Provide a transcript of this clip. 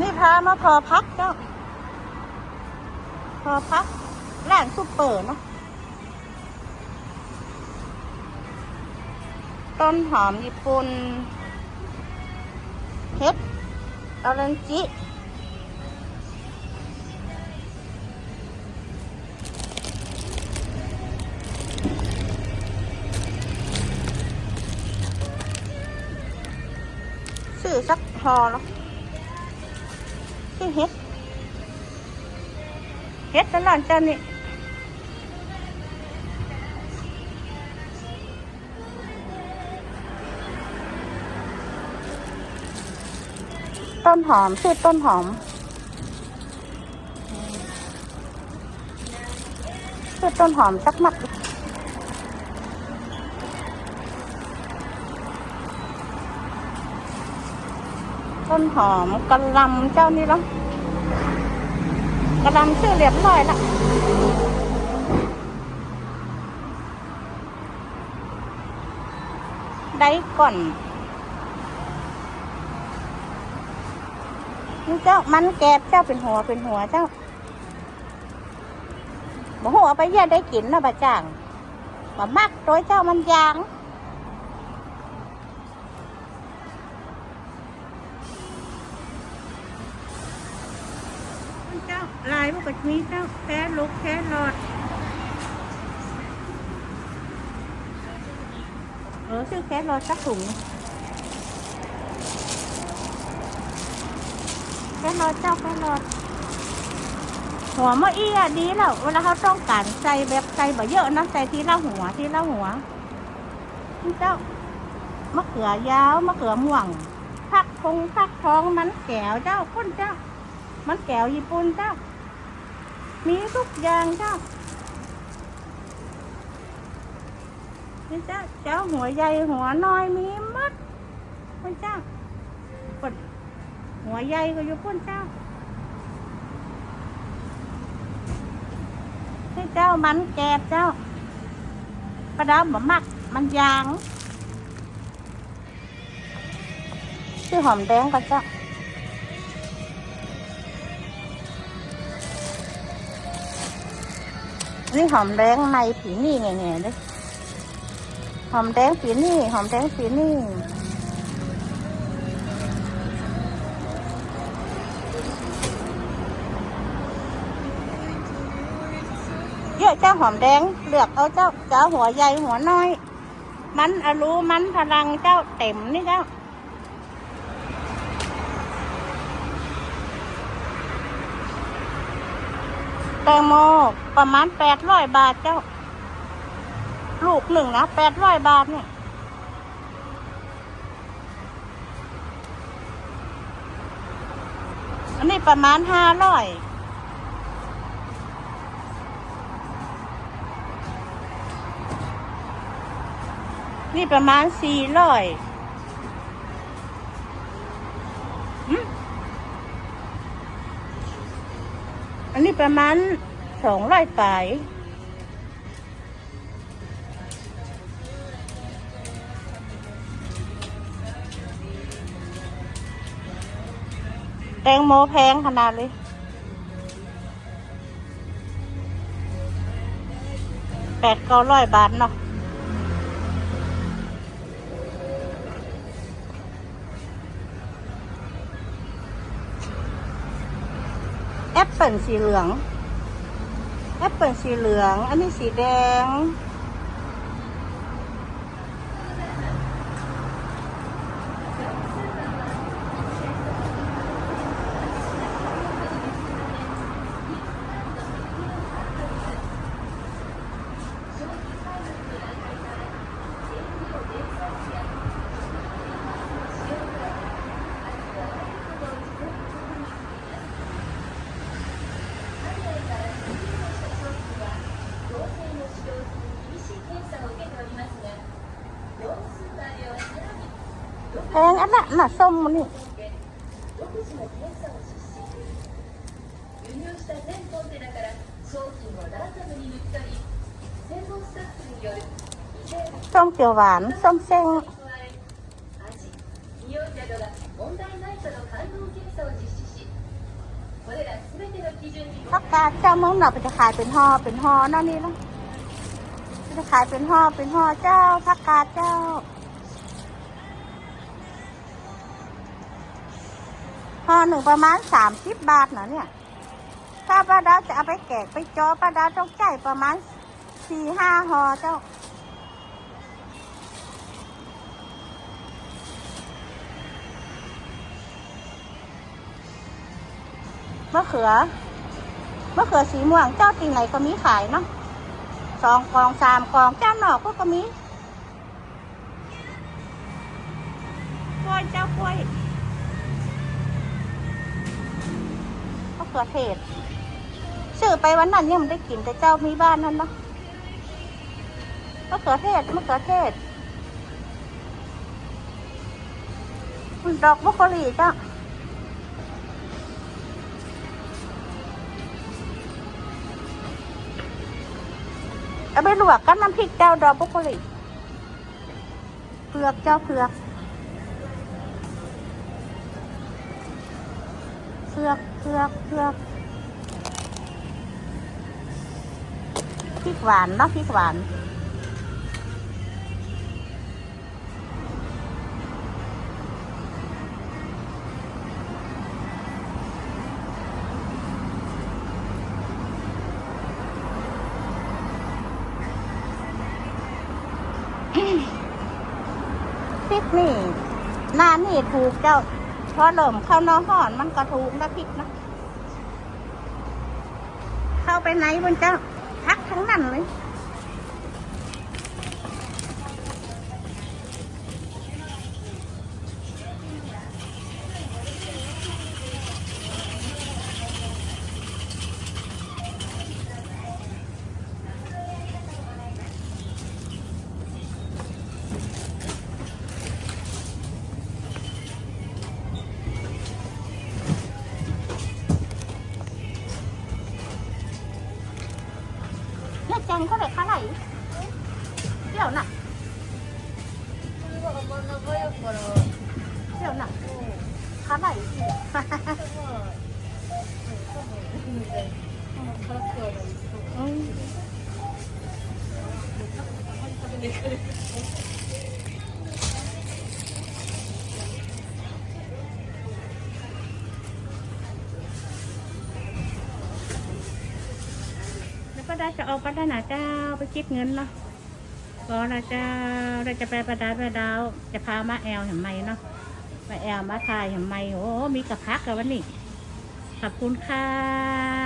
นี่พามาพอพักเจ้า พอพักร้านซุปเปอร์เนาะต้นหอมญี่ปุ่นเฮ็ดออเรนจิซื้อสักหอแล้ว ซื้อเฮ็ดเฮ็ดตลาดจานี่ต้นหอมซื้อต้นหอมซื้อต้นหอมสักมัด ต้นหอมกระลำเจ้านี่แล้วกระลำซื้อเรียบร้อยละได้ก่อนนี่เจ้ามันแกบเจ้าเป็นหัวเป็นหัวเจ้าบอกหัวไปแย่ได้กินนะบะจ่างมามักตัวเจ้ามันยาง เจ้าลายพวกกมีเจ้าแค่ลุกแค่หลอดเออซื้อแค่หลอดสักถุงแค่รอเจ้าแค่รอหัวมะอี้อะดีแล้วเวลาเขาต้องการใส่แบบใส่บ่เยอะนะใส่ทีละหัวทีละหัวเจ้ามะเขือยาวมะเขือม่วงผักคงผักทองมันแก้วเจ้าพ้นเจ้า มันแก้วญี่ปุ่นเจ้า มีทุกอย่างเจ้านี่เจ้าเจ้าหัวใหญ่หัวน้อยมีมัดพ้นเจ้าหัวใหญ่ก็อยู่พ้นเจ้าให้เจ้ามันแกบเจ้าประดาบมักมันยางชื่อหอมแดงก็เจ้า นี่หอมแดงในผีนี่ไงไงเลยหอมแดงผีนี่ หอมแดงผีนี่เยอะเจ้าหอมแดงเลือกเอาเจ้าเจ้าหัวใหญ่หัวน้อย มันอรูมันพลังเจ้าเต็มนี่เจ้า ตงโม ประมาณแปดร้อยบาทเจ้า ลูกหนึ่งนะแปดร้อยบาทเนี่ยอันนี้ประมาณห้าร้อยนี่ประมาณสี่ร้อย อันนี้ประมาณสองร้อยปลายแตงโมแพงขนาดเลยแปดเก้าร้อยบาทเนาะ แอปเปิลสีเหลือง แอปเปิลสีเหลือง อันนี้สีแดง งอันละหมาส้มนี่ส้มเขียวหวานส้มเซ้งพักกาเจ้ามองหนาไปจะขายเป็นห่อเป็นห่อนั่นนี่นะจะขายเป็นห่อเป็นห่อเจ้าพักกาเจ้า ห่อหนึ่งประมาณสามสิบบาทนะเนี่ย ถ้าป้าดาจะเอาไปแกะไปจอป้าดาต้องจ่ายประมาณสี่ห้าห่อเจ้า มะเขือ มะเขือสีม่วงเจ้าติ่งไหนก็มีขายเนาะสองกองสามกองเจ้าหนอกก็ก็มีกล้วยเจ้ากล้วย เขือเทศซื้อไปวันนั้นยังไม่ได้กินแต่เจ้ามีบ้านนั่นเนาะมะเขือเทศมะเขือเทศดอกมะกะหรี่เจ้าเอาไปลวกกับน้ำพริกเจ้าดอกบุกโคลิเผือกเจ้าเผือกเผือก เผือกเผือกพริกหวานเนาะพริกหวานพริกนี่หน้านี่ถูกเจ้า พอเริ่มเข้าน้าห่อนมันก็ถูกนะพริกนะเข้าไปไหนบนเจ้าทักทั้งนั้นเลย เนี่ยจังเขาเลยค่าไหลเดี๋ยวน่ะเดี๋ย ได้จะเอาไปได้หนาเจ้าไปคิดเงินเนาะก็นะเจ้าเราจะไปประดาประดาว จะพามาแอลเห็นไหมเนาะมาแอลมาทายเห็นไหมโอ้มีกระพักกับวันนี้ขอบคุณค่ะ